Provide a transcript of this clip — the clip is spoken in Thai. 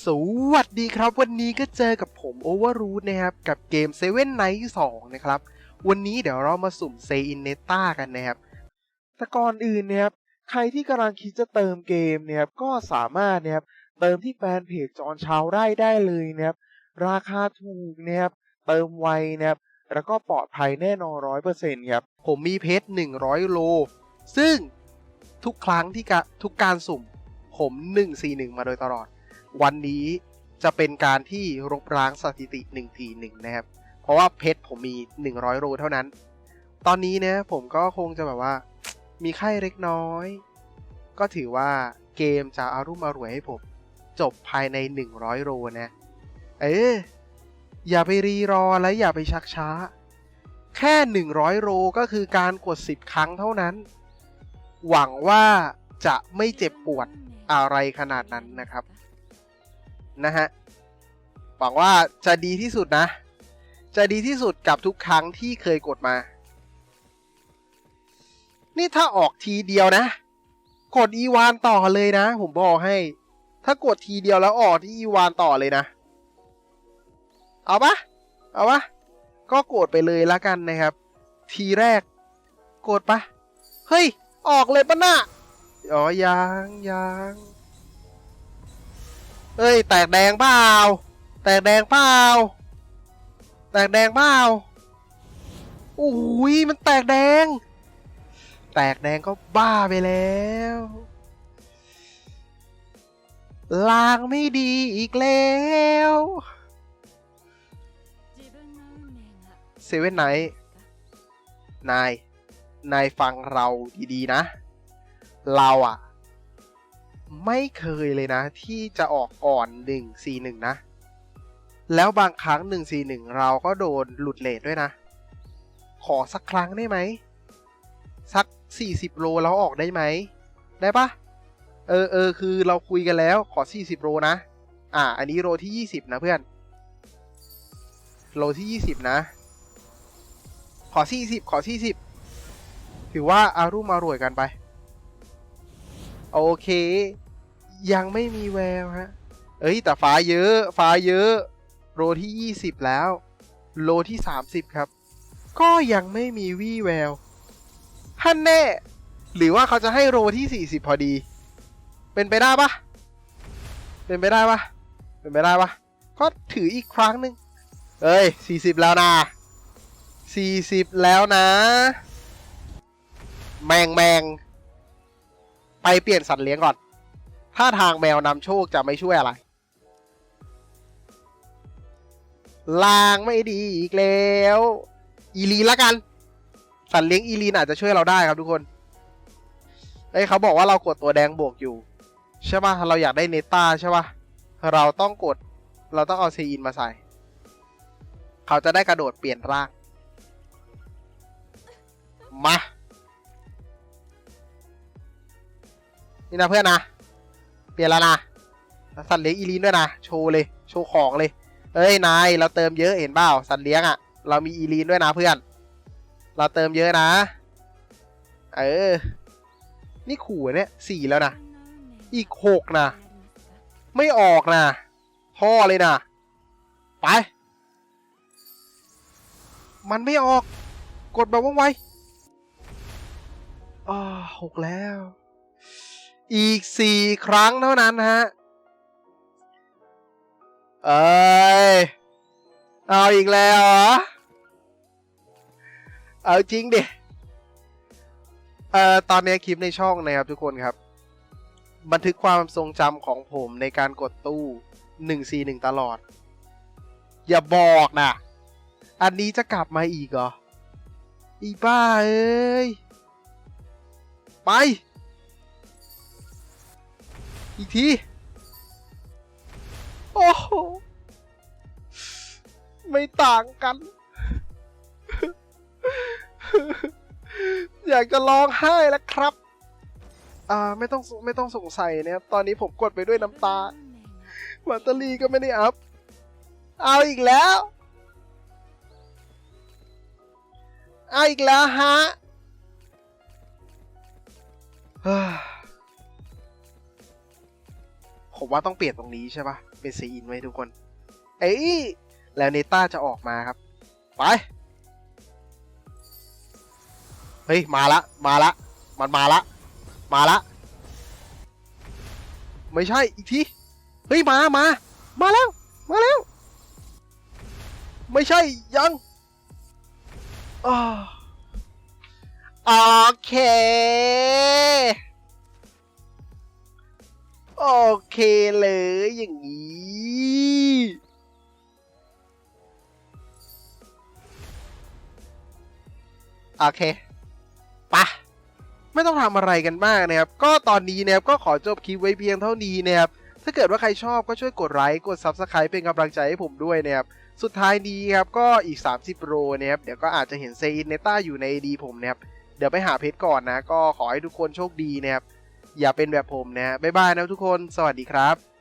สวัสดีครับ วันนี้ก็เจอกับผมโอเวอร์รูทนะครับ กับเกม Seven Night 2 นะครับ วันนี้เดี๋ยวเรามาสุ่มเซอินเนต้ากันนะครับแต่ก่อนอื่นนะครับใครที่กำลังคิดจะเติมเกมเนี่ยครับก็สามารถนะครับเติมที่แฟนเพจจอนชาวไร่ได้เลยนะครับราคาถูกนะครับเติมไวนะครับแล้วก็ปลอดภัยแน่นอนร้อยเปอร์เซ็นต์ครับผมมีเพชรหนึ่งร้อยโล ซึ่งทุกครั้งที่กะทุกการสุ่มผมหนึ่งสี่หนึ่งมาโดยตลอด วันนี้จะเป็นการที่รบล้างสถิติ1นึ่งทีหนึ่งนะครับ เพราะว่าเพชรผมมี 100 โลเท่านั้น ตอนนี้นะผมก็คงจะแบบว่า มีไข้เล็กน้อย ก็ถือว่าเกมจะอารุ่มอร่วยให้ผม จบภายใน 100 โลนะ เอออย่าไปรีรอและอย่าไปชักช้า แค่ 100 โลก็คือการกด 10 ครั้งเท่านั้น หวังว่าจะไม่เจ็บปวดอะไรขนาดนั้นนะครับ นะฮะหวังว่าจะดีที่สุดนะ จะดีที่สุดกับทุกครั้งที่เคยกดมา นี่ถ้าออกทีเดียวนะ กดอีวานต่อเลยนะ ผมบอกให้ ถ้ากดทีเดียวแล้วออกที่อีวานต่อเลยนะ เอาปะเอาปะก็กดไปเลยละกันนะครับ ทีแรก กดปะเฮ้ย ออกเลยปะน่ะอ๋อยังยัง เอ้ย แตกแดงเปล่า แตกแดงเปล่า แตกแดงเปล่าโอ้ยมันแตกแดง แตกแดงก็บ้าไปแล้ว ลางไม่ดีอีกแล้วเซเว่นไนท์นาย นายฟังเราดีๆนะ เราอะ ไม่เคยเลยนะ ที่จะออกก่อน 141 นะ แล้วบางครั้ง 141 เราก็โดนหลุดเลทด้วยนะ ขอสักครั้งได้ไหม สัก 40 โลแล้วออกได้ไหม ได้ปะเออเออคือเราคุยกันแล้วขอ 40 โลนะ อ่า อันนี้โลที่ 20 นะเพื่อน โลที่ 20 นะ ขอ 40 ขอ 40 ถือว่าอารุ่มอร่วยกันไป โอเค ยังไม่มีแววฮะ เอ้ย แต่ฟ้าเยอะ ฟ้าเยอะ โลที่ 20 แล้ว โลที่ 30 ครับ ก็ยังไม่มีวี่แววฮันแน่ หรือว่าเขาจะให้โลที่ 40 พอดี เป็นไปได้ปะเป็นไปได้ปะเป็นไปได้ปะก็ถืออีกครั้งหนึ่งเอ้ย 40 แล้วนะ 40 แล้วนะ แมงแมงไปเปลี่ยนสัตว์เลี้ยงก่อน ถ้าทางแมวนำโชคจะไม่ช่วยอะไร ลางไม่ดีอีกแล้ว อีลีนละกัน สัตว์เลี้ยงอีลีนอาจจะช่วยเราได้ครับทุกคนเอ้ยเขาบอกว่าเรากดตัวแดงบวกอยู่ ใช่ป่ะ เราอยากได้เนต้าใช่ป่ะ เราต้องกด เราต้องเอาซีอินมาใส่ เขาจะได้กระโดดเปลี่ยนร่าง มา นี่นะเพื่อนนะ เปลี่ยนแล้วนะสัตว์เลี้ยงอีลีนด้วยนะ โชว์เลย โชว์ของเลย เอ้ย นาย เราเติมเยอะเห็นเปล่า สัตว์เลี้ยงอะ่ะ เรามีอีลีนด้วยนะเพื่อน เราเติมเยอะนะ เออ นี่ขู่เนี่ยสี่แล้วนะ อีกหกนะ ไม่ออกนะท่อเลยนะ ไป มันไม่ออก กดแบบว่องไว อ่าหกแล้ว อีกสี่ครั้งเท่านั้นฮะ เอ้ย เอาอีกแล้วเหรอ เอาจริงดิ เอ่อ ตอนนี้คลิปในช่องนะครับทุกคนครับ บันทึกความทรงจำของผมในการกดตู้ 141 ตลอด อย่าบอกนะ อันนี้จะกลับมาอีกเหรอ อีบ้าเอ้ย ไป อีกที โอ้โห ไม่ต่างกัน อยากจะร้องไห้แล้วครับ อ่า ไม่ต้องไม่ต้องสงสัยนะครับ ตอนนี้ผมกดไปด้วยน้ำตาแบตเตอรี่ก็ไม่ได้อัพ เอาอีกแล้ว เอาอีกแล้วฮะ ผมว่าต้องเปลี่ยนตรงนี้ใช่ปะเป็นเซอินไว้ทุกคน เอ้ยแล้วเนต้าจะออกมาครับ ไป เฮ้ย มาละ มาละ มันมาละ มาละ ไม่ใช่อีกที เฮ้ย มา มา มาแล้ว มาแล้ว ไม่ใช่ยังอ้าวโอเค โอเคเลยอย่างนี้โอเคปะไม่ต้องทำอะไรกันมากนะครับ ก็ตอนนี้นะครับก็ขอจบคลิปไว้เพียงเท่านี้นะครับ ถ้าเกิดว่าใครชอบก็ช่วยกดไลค์ กด Subscribe เป็นกำลังใจให้ผมด้วยนะครับ สุดท้ายนี้ครับก็อีก 30 โรนะครับ เดี๋ยวก็อาจจะเห็นเซอินเนต้าอยู่ในดีผมนะครับ เดี๋ยวไปหาเพชรก่อนนะ ก็ขอให้ทุกคนโชคดีนะครับ อย่าเป็นแบบผมนะบ๊ายบายนะทุกคน สวัสดีครับ